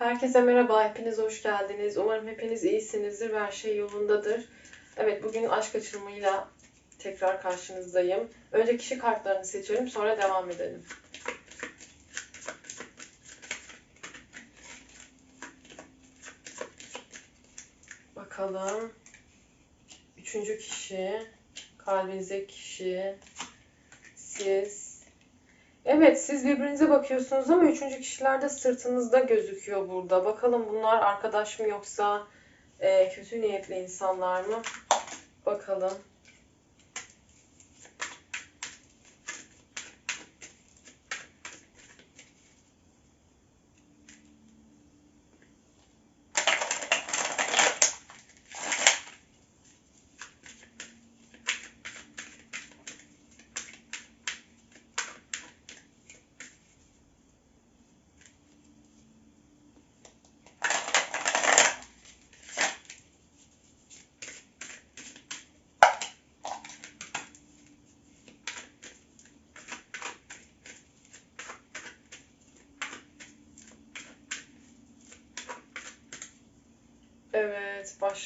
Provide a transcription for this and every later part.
Herkese merhaba, hepiniz hoş geldiniz. Umarım hepiniz iyisinizdir ve her şey yolundadır. Evet, bugün aşk açılımıyla tekrar karşınızdayım. Önce kişi kartlarını seçelim, sonra devam edelim. Bakalım. Üçüncü kişi, kalbinizdeki kişi, siz. Evet, siz birbirinize bakıyorsunuz ama üçüncü kişiler de sırtınızda gözüküyor burada. Bakalım bunlar arkadaş mı yoksa e, kötü niyetli insanlar mı? Bakalım.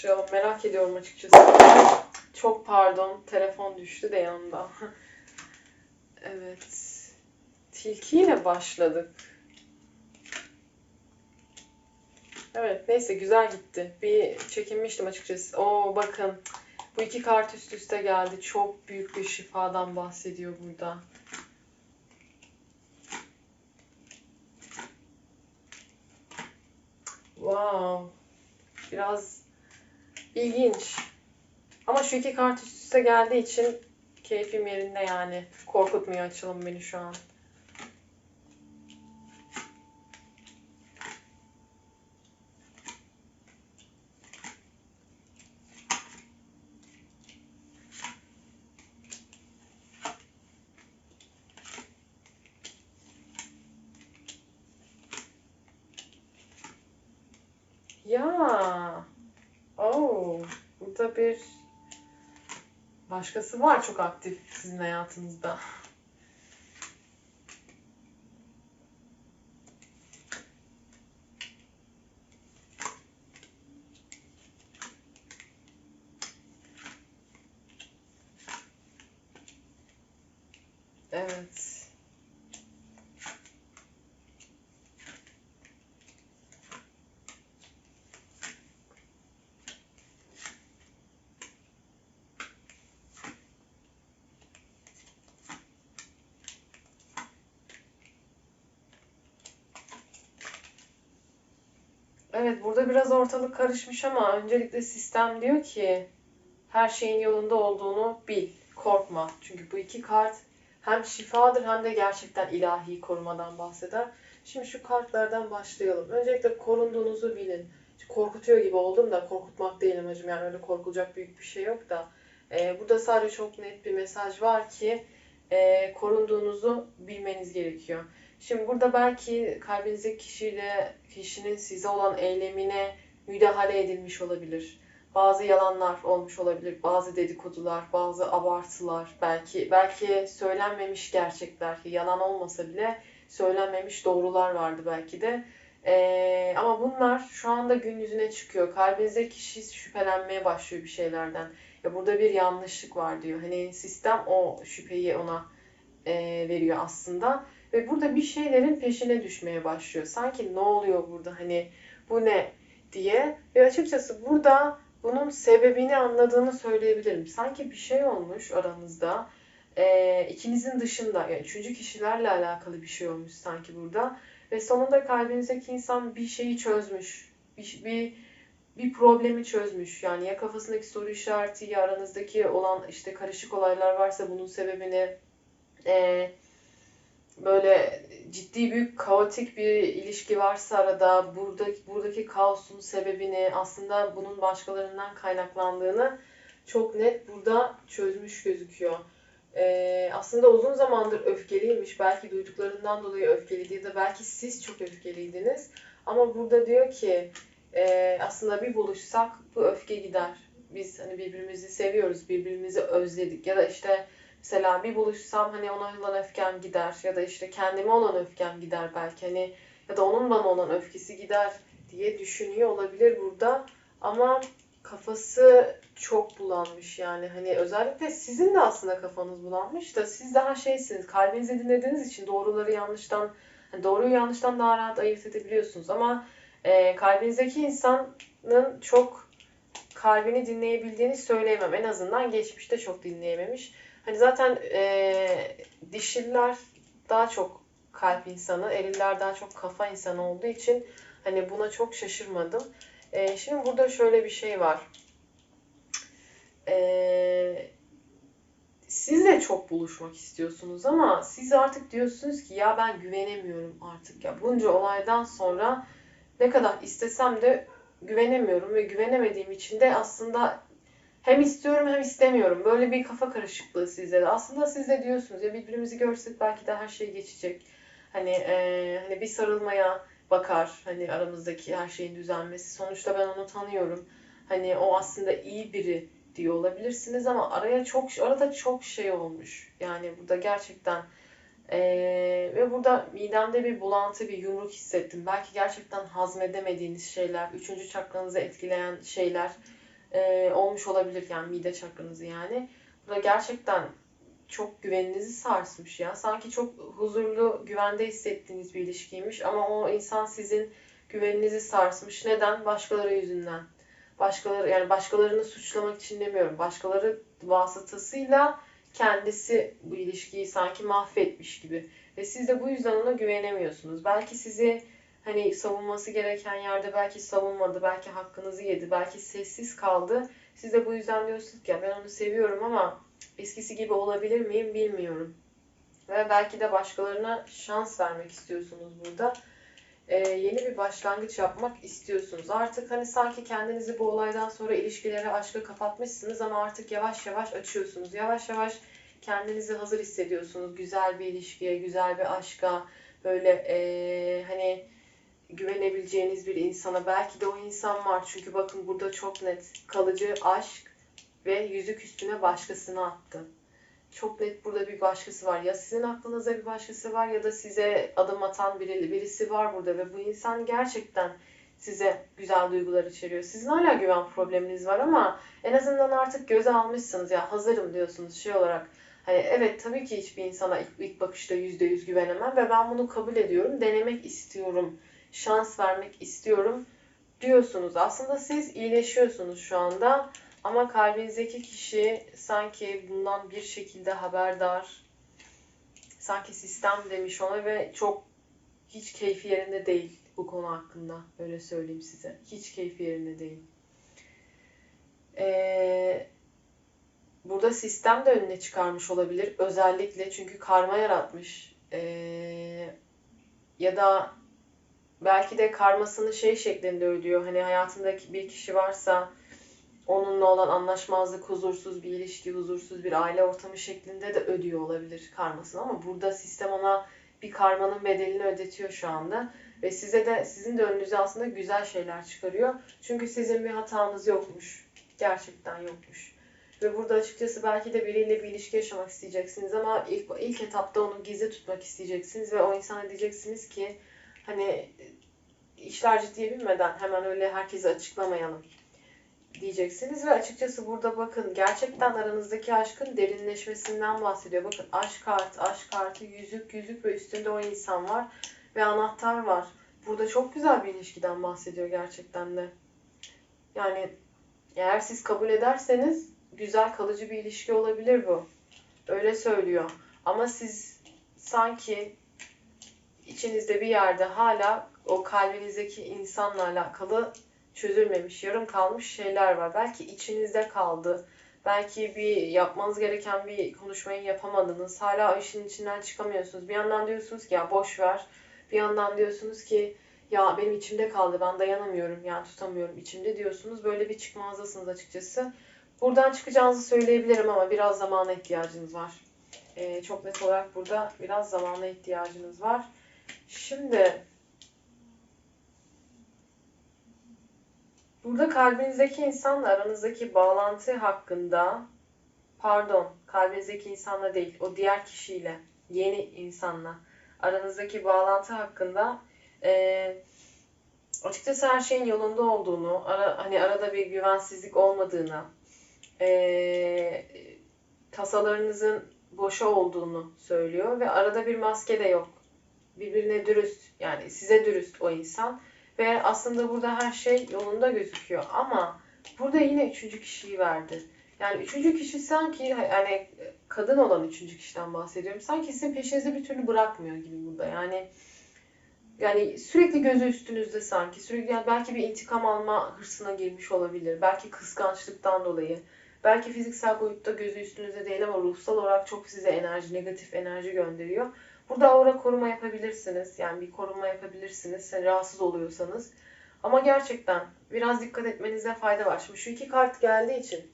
Başlayalım. Merak ediyorum açıkçası. Çok pardon, telefon düştü de yanımda. Evet. Tilkiyle başladık. Evet, neyse güzel gitti. Bir çekinmiştim açıkçası. Oo bakın. Bu iki kart üst üste geldi. Çok büyük bir şifadan bahsediyor burada. Wow. Biraz ilginç. Ama şu iki kart üst üste geldiği için keyfim yerinde yani. Korkutmuyor açılım beni şu an. Ya. Burada bir başkası var çok aktif sizin hayatınızda. Evet. Evet, burada biraz ortalık karışmış ama öncelikle sistem diyor ki her şeyin yolunda olduğunu bil, korkma. Çünkü bu iki kart hem şifadır hem de gerçekten ilahi korumadan bahseder. Şimdi şu kartlardan başlayalım. Öncelikle korunduğunuzu bilin. Korkutuyor gibi oldum da korkutmak değil amacım. Yani öyle korkulacak büyük bir şey yok da. Ee, burada sadece çok net bir mesaj var ki e, korunduğunuzu bilmeniz gerekiyor. Şimdi burada belki kalbinizdeki kişiyle kişinin size olan eylemine müdahale edilmiş olabilir. Bazı yalanlar olmuş olabilir, bazı dedikodular, bazı abartılar, belki belki söylenmemiş gerçekler, yalan olmasa bile söylenmemiş doğrular vardı belki de. Ee, ama bunlar şu anda gün yüzüne çıkıyor. Kalbinizdeki kişi şüphelenmeye başlıyor bir şeylerden. Ya burada bir yanlışlık var diyor. Hani sistem o şüpheyi ona e, veriyor aslında. Ve burada bir şeylerin peşine düşmeye başlıyor. Sanki ne oluyor burada hani bu ne diye. Ve açıkçası burada bunun sebebini anladığını söyleyebilirim. Sanki bir şey olmuş aranızda. Ee, ikinizin dışında yani üçüncü kişilerle alakalı bir şey olmuş sanki burada. Ve sonunda kalbinizdeki insan bir şeyi çözmüş. Bir, bir, bir problemi çözmüş. Yani ya kafasındaki soru işareti ya aranızdaki olan işte karışık olaylar varsa bunun sebebini e, böyle ciddi büyük kaotik bir ilişki varsa arada buradaki, buradaki kaosun sebebini aslında bunun başkalarından kaynaklandığını çok net burada çözmüş gözüküyor. Ee, aslında uzun zamandır öfkeliymiş. Belki duyduklarından dolayı öfkeliydi ya da belki siz çok öfkeliydiniz. Ama burada diyor ki e, aslında bir buluşsak bu öfke gider. Biz hani birbirimizi seviyoruz, birbirimizi özledik ya da işte Mesela bir buluşsam hani ona olan öfkem gider ya da işte kendime olan öfkem gider belki. Hani ya da onun bana olan öfkesi gider diye düşünüyor olabilir burada. Ama kafası çok bulanmış yani hani özellikle sizin de aslında kafanız bulanmış da siz daha şeysiniz kalbinizi dinlediğiniz için doğruları yanlıştan hani doğruyu yanlıştan daha rahat ayırt edebiliyorsunuz ama e, kalbinizdeki insanın çok kalbini dinleyebildiğini söyleyemem en azından geçmişte çok dinleyememiş hani zaten e, dişiller daha çok kalp insanı eriller daha çok kafa insanı olduğu için hani buna çok şaşırmadım. E, şimdi burada şöyle bir şey var. Ee, siz de çok buluşmak istiyorsunuz ama siz artık diyorsunuz ki ya ben güvenemiyorum artık ya. Bunca olaydan sonra ne kadar istesem de güvenemiyorum ve güvenemediğim için de aslında hem istiyorum hem istemiyorum. Böyle bir kafa karışıklığı sizde de. Aslında siz de diyorsunuz ya birbirimizi görsek belki de her şey geçecek. Hani e, hani bir sarılmaya bakar hani aramızdaki her şeyin düzelmesi. Sonuçta ben onu tanıyorum. Hani o aslında iyi biri diyor olabilirsiniz ama araya çok arada çok şey olmuş. Yani burada gerçekten ee, ve burada midemde bir bulantı, bir yumruk hissettim. Belki gerçekten hazmedemediğiniz şeyler, üçüncü çakranızı etkileyen şeyler e, olmuş olabilir. Yani mide çakranızı yani. Burada gerçekten çok güveninizi sarsmış ya. Sanki çok huzurlu, güvende hissettiğiniz bir ilişkiymiş ama o insan sizin güveninizi sarsmış. Neden? Başkaları yüzünden başkaları yani başkalarını suçlamak için demiyorum. Başkaları vasıtasıyla kendisi bu ilişkiyi sanki mahvetmiş gibi. Ve siz de bu yüzden ona güvenemiyorsunuz. Belki sizi hani savunması gereken yerde belki savunmadı, belki hakkınızı yedi, belki sessiz kaldı. Siz de bu yüzden diyorsunuz ki ya ben onu seviyorum ama eskisi gibi olabilir miyim bilmiyorum. Ve belki de başkalarına şans vermek istiyorsunuz burada e, yeni bir başlangıç yapmak istiyorsunuz. Artık hani sanki kendinizi bu olaydan sonra ilişkilere, aşka kapatmışsınız ama artık yavaş yavaş açıyorsunuz. Yavaş yavaş kendinizi hazır hissediyorsunuz. Güzel bir ilişkiye, güzel bir aşka, böyle e, hani güvenebileceğiniz bir insana. Belki de o insan var. Çünkü bakın burada çok net kalıcı aşk ve yüzük üstüne başkasını attı çok net burada bir başkası var. Ya sizin aklınızda bir başkası var ya da size adım atan biri, birisi var burada ve bu insan gerçekten size güzel duygular içeriyor. Sizin hala güven probleminiz var ama en azından artık göze almışsınız ya hazırım diyorsunuz şey olarak. Hani evet tabii ki hiçbir insana ilk, ilk bakışta yüzde yüz güvenemem ve ben bunu kabul ediyorum. Denemek istiyorum. Şans vermek istiyorum diyorsunuz. Aslında siz iyileşiyorsunuz şu anda ama kalbinizdeki kişi sanki bundan bir şekilde haberdar. Sanki sistem demiş ona ve çok hiç keyfi yerinde değil bu konu hakkında. Öyle söyleyeyim size. Hiç keyfi yerinde değil. Ee, burada sistem de önüne çıkarmış olabilir. Özellikle çünkü karma yaratmış. Ee, ya da belki de karmasını şey şeklinde ödüyor. Hani hayatındaki bir kişi varsa onunla olan anlaşmazlık, huzursuz bir ilişki, huzursuz bir aile ortamı şeklinde de ödüyor olabilir karmasını ama burada sistem ona bir karmanın bedelini ödetiyor şu anda ve size de sizin de önünüze aslında güzel şeyler çıkarıyor. Çünkü sizin bir hatanız yokmuş. Gerçekten yokmuş. Ve burada açıkçası belki de biriyle bir ilişki yaşamak isteyeceksiniz ama ilk, ilk etapta onu gizli tutmak isteyeceksiniz ve o insana diyeceksiniz ki hani işler ciddiye binmeden hemen öyle herkese açıklamayalım diyeceksiniz ve açıkçası burada bakın gerçekten aranızdaki aşkın derinleşmesinden bahsediyor. Bakın aşk kartı, aşk kartı, yüzük, yüzük ve üstünde o insan var ve anahtar var. Burada çok güzel bir ilişkiden bahsediyor gerçekten de. Yani eğer siz kabul ederseniz güzel kalıcı bir ilişki olabilir bu. Öyle söylüyor. Ama siz sanki içinizde bir yerde hala o kalbinizdeki insanla alakalı çözülmemiş, yarım kalmış şeyler var. Belki içinizde kaldı. Belki bir yapmanız gereken bir konuşmayı yapamadınız. Hala işin içinden çıkamıyorsunuz. Bir yandan diyorsunuz ki ya boş ver. Bir yandan diyorsunuz ki ya benim içimde kaldı ben dayanamıyorum yani tutamıyorum içimde diyorsunuz. Böyle bir çıkmazdasınız açıkçası. Buradan çıkacağınızı söyleyebilirim ama biraz zamana ihtiyacınız var. Ee, çok net olarak burada biraz zamana ihtiyacınız var. Şimdi Burada kalbinizdeki insanla aranızdaki bağlantı hakkında, pardon, kalbinizdeki insanla değil, o diğer kişiyle, yeni insanla aranızdaki bağlantı hakkında Ee, açıkçası her şeyin yolunda olduğunu, ara, hani arada bir güvensizlik olmadığını, ee, tasalarınızın boşa olduğunu söylüyor ve arada bir maske de yok. Birbirine dürüst, yani size dürüst o insan ve aslında burada her şey yolunda gözüküyor ama burada yine üçüncü kişiyi verdi. Yani üçüncü kişi sanki yani kadın olan üçüncü kişiden bahsediyorum. Sanki sizin peşinizi bir türlü bırakmıyor gibi burada. Yani yani sürekli gözü üstünüzde sanki. Sürekli yani belki bir intikam alma hırsına girmiş olabilir. Belki kıskançlıktan dolayı. Belki fiziksel boyutta gözü üstünüzde değil ama ruhsal olarak çok size enerji, negatif enerji gönderiyor. Burada aura koruma yapabilirsiniz. Yani bir koruma yapabilirsiniz. Sen rahatsız oluyorsanız. Ama gerçekten biraz dikkat etmenize fayda var. Şimdi şu iki kart geldiği için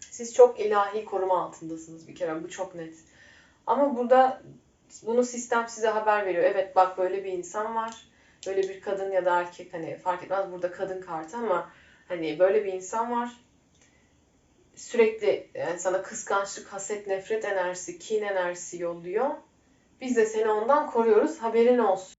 siz çok ilahi koruma altındasınız bir kere. Bu çok net. Ama burada bunu sistem size haber veriyor. Evet bak böyle bir insan var. Böyle bir kadın ya da erkek hani fark etmez burada kadın kartı ama hani böyle bir insan var. Sürekli yani sana kıskançlık, haset, nefret enerjisi, kin enerjisi yolluyor. Biz de seni ondan koruyoruz. Haberin olsun.